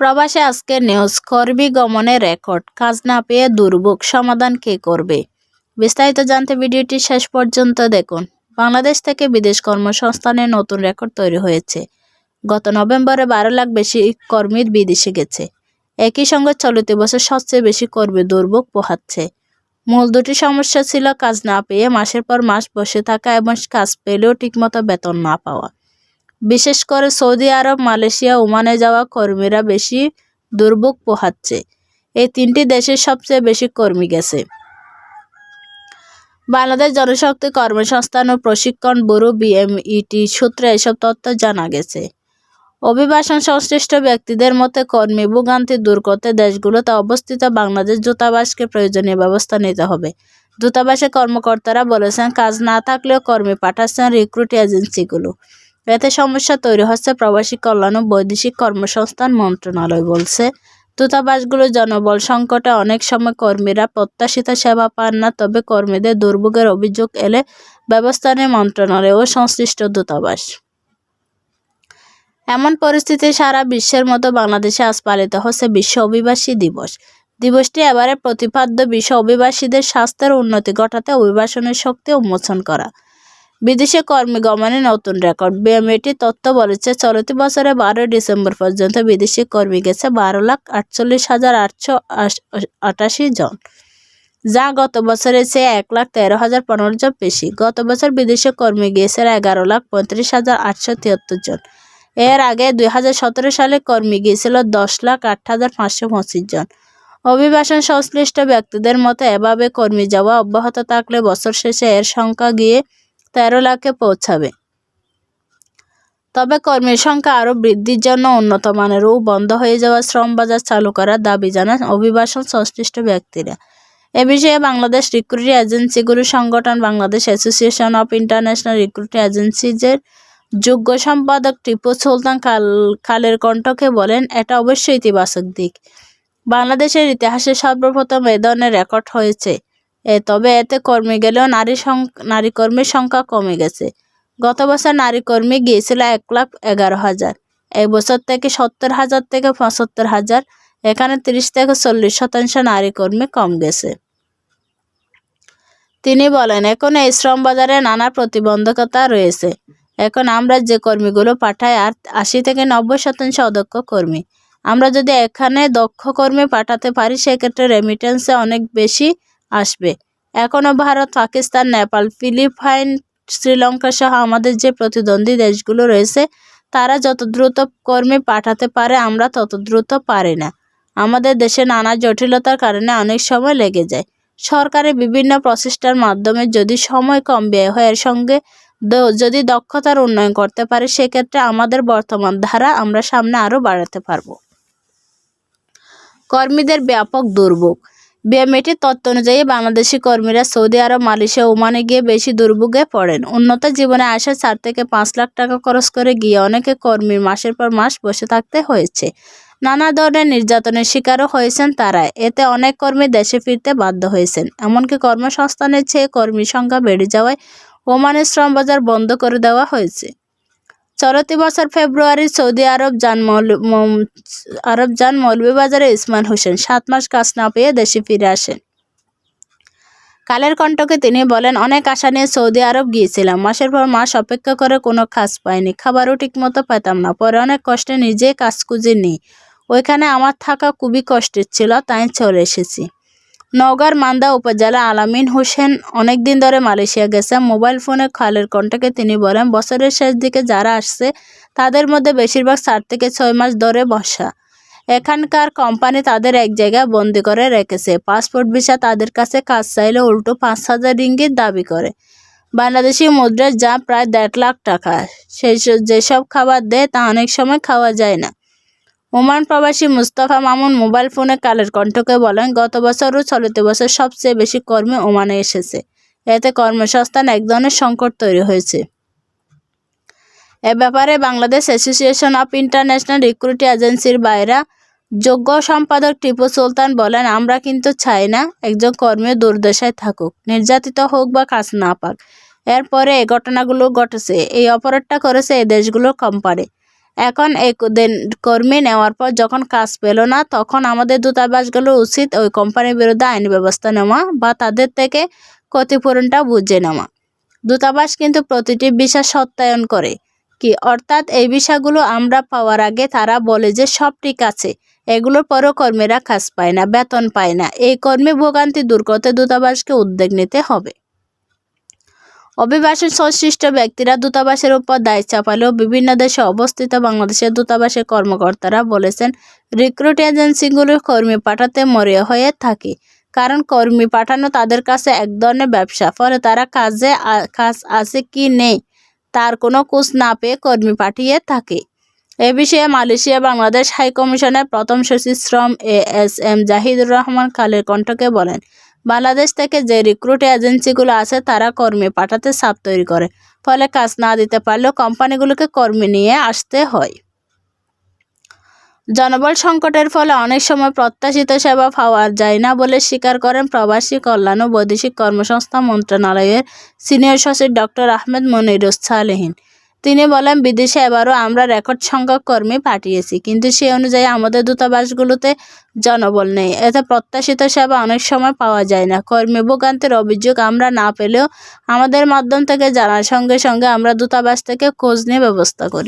প্রবাসে আজকের নিউজ কর্মী গমনে রেকর্ড কাজ না পেয়ে দুর্ভোগ, সমাধান কে করবে? বিস্তারিত জানতে ভিডিওটি শেষ পর্যন্ত দেখুন। বাংলাদেশ থেকে বিদেশ কর্মসংস্থানের নতুন রেকর্ড তৈরি হয়েছে। গত নভেম্বরে বারো লাখ বেশি কর্মী বিদেশে গেছে। একই সঙ্গে চলতি বছর সবচেয়ে বেশি কর্মী দুর্ভোগ পোহাচ্ছে। মূল দুটি সমস্যা ছিল কাজ না পেয়ে মাসের পর মাস বসে থাকা এবং কাজ পেলেও ঠিকমতো বেতন না পাওয়া। বিশেষ করে সৌদি আরব, মালয়েশিয়া, ওমানে যাওয়া কর্মীরা বেশি দুর্ভোগ পোহাচ্ছে। এই তিনটি দেশের সবচেয়ে বেশি কর্মী গেছে। বাংলাদেশ জনশক্তি কর্মসংস্থান ও প্রশিক্ষণ ব্যুরো বিএমইটি সূত্রে এসব তথ্য জানা গেছে। অভিবাসন সংশ্লিষ্ট ব্যক্তিদের মতে, কর্মী ভোগান্তি দূর করতে দেশগুলোতে অবস্থিত বাংলাদেশ দূতাবাসকে প্রয়োজনীয় ব্যবস্থা নিতে হবে। দূতাবাসের কর্মকর্তারা বলেছেন, কাজ না থাকলেও কর্মী পাঠাচ্ছেন রিক্রুট এজেন্সিগুলো। এতে সমস্যা তৈরি হচ্ছে প্রবাসী কল্যাণ ও বৈদেশিক কর্মসংস্থান মন্ত্রণালয় বলছে। দূতাবাসগুলো জনবল সংকটে অনেক সময় কর্মীরা প্রত্যাশিত সেবা পান না, তবে কর্মীদের দুর্ভোগের অভিযোগ এলে ব্যবস্থা নেয় মন্ত্রণালয় ও সংশ্লিষ্ট দূতাবাস। এমন পরিস্থিতি সারা বিশ্বের মতো বাংলাদেশে আজ পালিত হচ্ছে বিশ্ব অভিবাসী দিবস। দিবসটি এবারে প্রতিপাদ্য বিশ্ব অভিবাসীদের স্বাস্থ্যের উন্নতি ঘটাতে অভিবাসনের শক্তি উন্মোচন করা। বিদেশে কর্মী নতুন রেকর্ড। বিএমএটি তথ্য বলেছে, চলতি বছরে বারোই ডিসেম্বর পর্যন্ত বিদেশি কর্মী গেছে বারো লাখ আটচল্লিশ হাজার আটশো আটাশি জন, যা গত বছরের চেয়ে এক লাখ তেরো হাজার পনেরো জন বেশি। গত বছর বিদেশে কর্মী গিয়েছিল এগারো লাখ পঁয়ত্রিশ হাজার আটশো তিয়াত্তর জন। এর আগে দুই হাজার সতেরো সালে কর্মী গিয়েছিল দশ লাখ আট হাজার পাঁচশো পঁচিশ জন। অভিবাসন সংশ্লিষ্ট ব্যক্তিদের মতে, এভাবে কর্মী যাওয়া অব্যাহত থাকলে বছর শেষে এর সংখ্যা গিয়ে তেরো লাখে পৌঁছাবে। তবে কর্মীর সংখ্যা আরও বৃদ্ধির জন্য উন্নত মানের ও বন্ধ হয়ে যাওয়া শ্রম বাজার চালু করার দাবি জানান অভিবাসন সংশ্লিষ্ট ব্যক্তিরা। এ বিষয়ে বাংলাদেশ রিক্রুটিং এজেন্সিগুলোর সংগঠন Bangladesh association of international recruiting এজেন্সিজের যোগ্য সম্পাদক টিপু সুলতান কাল কালের কণ্ঠকে বলেন, এটা অবশ্যই ইতিবাচক দিক। বাংলাদেশের ইতিহাসে সর্বপ্রথম এ ধরনের রেকর্ড হয়েছে। তবে এতে কর্মী গেলেও নারী নারী কর্মীর সংখ্যা কমে গেছে। গত বছর নারী কর্মী গিয়েছিল এক লাখ এগারো হাজার, এই বছর থেকে সত্তর হাজার থেকে পঁচাত্তর হাজার, এখানে তিরিশ থেকে চল্লিশ শতাংশ নারী কর্মী কম গেছে। তিনি বলেন, এখন এই শ্রম বাজারে নানা প্রতিবন্ধকতা রয়েছে। এখন আমরা যে কর্মীগুলো পাঠাই, আর আশি থেকে নব্বই শতাংশ অদক্ষ কর্মী। আমরা যদি এখানে দক্ষ কর্মী পাঠাতে পারি, সেক্ষেত্রে রেমিটেন্সে অনেক বেশি আসবে। এখনও ভারত, পাকিস্তান, নেপাল, ফিলিপাইন, শ্রীলঙ্কা সহ আমাদের যে প্রতিদ্বন্দ্বী দেশগুলো রয়েছে, তারা যত দ্রুত কর্মী পাঠাতে পারে, আমরা তত দ্রুত পারি না। আমাদের দেশে নানা জটিলতার কারণে অনেক সময় লেগে যায়। সরকারের বিভিন্ন প্রচেষ্টার মাধ্যমে যদি সময় কম ব্যয় হয়, এর সঙ্গে যদি দক্ষতার উন্নয়ন করতে পারে, সেক্ষেত্রে আমাদের বর্তমান ধারা আমরা সামনে আরও বাড়াতে পারব। কর্মীদের ব্যাপক দুর্ভোগ। বিএমএটির তথ্য অনুযায়ী বাংলাদেশি কর্মীরা সৌদি আরব, মালয়েশিয়া ওমানে গিয়ে বেশি দুর্ভোগে পড়েন। উন্নত জীবনে আসা চার থেকে পাঁচ লাখ টাকা খরচ করে গিয়ে অনেকে কর্মীর মাসের পর মাস বসে থাকতে হয়েছে। নানা ধরনের নির্যাতনের শিকারও হয়েছেন তারা। এতে অনেক কর্মী দেশে ফিরতে বাধ্য হয়েছেন। এমনকি কর্মসংস্থানের চেয়ে কর্মী সংখ্যা বেড়ে যাওয়ায় ওমানের শ্রম বাজার বন্ধ করে দেওয়া হয়েছে। চলতি বছর ফেব্রুয়ারি সৌদি আরব যান আরব যান মৌলভীবাজারে ইসমান হোসেন সাত মাস কাজ না পেয়ে দেশে ফিরে আসেন। কালের কণ্ঠকে তিনি বলেন, অনেক আশা নিয়ে সৌদি আরব গিয়েছিলাম। মাসের পর মাস অপেক্ষা করে কোনো কাজ পাইনি। খাবারও ঠিকমতো পেতাম না। পরে অনেক কষ্টে নিজে কাজ খুঁজে নিই। ওইখানে আমার থাকা খুবই কষ্টের ছিল, তাই চলে এসেছি। নওগাঁর মান্দা উপজেলা আলামিন হোসেন অনেক দিন ধরে মালয়েশিয়া গেছে। মোবাইল ফোনে খালের কণ্ঠকে তিনি বলেন, বছরের শেষ দিকে যারা আসছে, তাদের মধ্যে বেশিরভাগ চার থেকে ছয় মাস ধরে বসা। এখানকার কোম্পানি তাদের এক জায়গায় বন্দি করে রেখেছে। পাসপোর্ট ভিসা তাদের কাছে কাজ চাইলে উল্টো পাঁচ হাজার রিঙ্গিত দাবি করে। বাংলাদেশি মুদ্রার যা প্রায় দেড় লাখ টাকা। সেই যেসব খাবার দেয় তা অনেক সময় খাওয়া যায় না। ওমান প্রবাসী মুস্তাফা মামুন মোবাইল ফোনে কালের কণ্ঠকে বলেন, গত বছর ও চলিত বছর সবচেয়ে বেশি কর্মী ওমানে এসেছে। এতে কর্মসংস্থান এক ধরনের সংকট তৈরি হয়েছে। এ ব্যাপারে Bangladesh association of international recruiting এজেন্সির বাইরা যোগ্য সম্পাদক টিপু সুলতান বলেন, আমরা কিন্তু চাই না একজন কর্মী দুর্দশায় থাকুক, নির্যাতিত হোক বা কাজ না পাক। এরপরে এই ঘটনাগুলো ঘটেছে, এই অপরাধটা করেছে এই দেশগুলোর কোম্পানি। এখন এই কর্মী নেওয়ার পর যখন কাজ পেল না, তখন আমাদের দূতাবাসগুলো উচিত ওই কোম্পানির বিরুদ্ধে আইনি ব্যবস্থা নেওয়া বা তাদের থেকে ক্ষতিপূরণটা বুঝে নেওয়া। দূতাবাস কিন্তু প্রতিটি বিষয় সত্যায়ন করে কি, অর্থাৎ এই বিষয়গুলো আমরা পাওয়ার আগে তারা বলে যে সব ঠিক আছে, এগুলোর পরও কর্মীরা কাজ পায় না, বেতন পায় না। এই কর্মী ভোগান্তি দূর করতে দূতাবাসকে উদ্যোগ নিতে হবে। অভিবাসন সংশ্লিষ্ট ব্যক্তিরা দূতাবাসের উপর দায় চাপালেও বিভিন্ন দেশে অবস্থিত বাংলাদেশের দূতাবাসের কর্মকর্তারা বলেছেন, রিক্রুট এজেন্সিগুলোর কর্মী পাঠাতে মরিয়া হয়ে থাকে। কারণ কর্মী পাঠানো তাদের কাছে এক ধরনের ব্যবসা, ফলে তারা কাজে কাজ আছে কি নেই, তার কোনো কোচ না পেয়ে কর্মী পাঠিয়ে থাকে। এ বিষয়ে মালয়েশিয়া বাংলাদেশ হাইকমিশনের প্রথম সচিব শ্রম A S M Jahidur Rahman কালের কণ্ঠকে বলেন বাংলাদেশ থেকে যে রিক্রুট এজেন্সিগুলো আছে, তারা কর্মী পাঠাতে চাপ তৈরি করে। ফলে কাজ না দিতে পারলেও কোম্পানিগুলোকে কর্মী নিয়ে আসতে হয়। জনবল সংকটের ফলে অনেক সময় প্রত্যাশিত সেবা পাওয়া যায় না বলে স্বীকার করেন প্রবাসী কল্যাণ ও বৈদেশিক কর্মসংস্থা মন্ত্রণালয়ের সিনিয়র সচিব ডক্টর আহমেদ মনিরুস সালেহীন। তিনি বলেন, বিদেশে এবারও আমরা রেকর্ড সংখ্যক কর্মী পাঠিয়েছি, কিন্তু সে অনুযায়ী আমাদের দূতাবাসগুলোতে জনবল নেই। এতে প্রত্যাশিত সেবা অনেক সময় পাওয়া যায় না। কর্মী ভোগান্তির অভিযোগ আমরা না পেলেও আমাদের মাধ্যম থেকে জানার সঙ্গে সঙ্গে আমরা দূতাবাস থেকে খোঁজ নিয়ে ব্যবস্থা করি।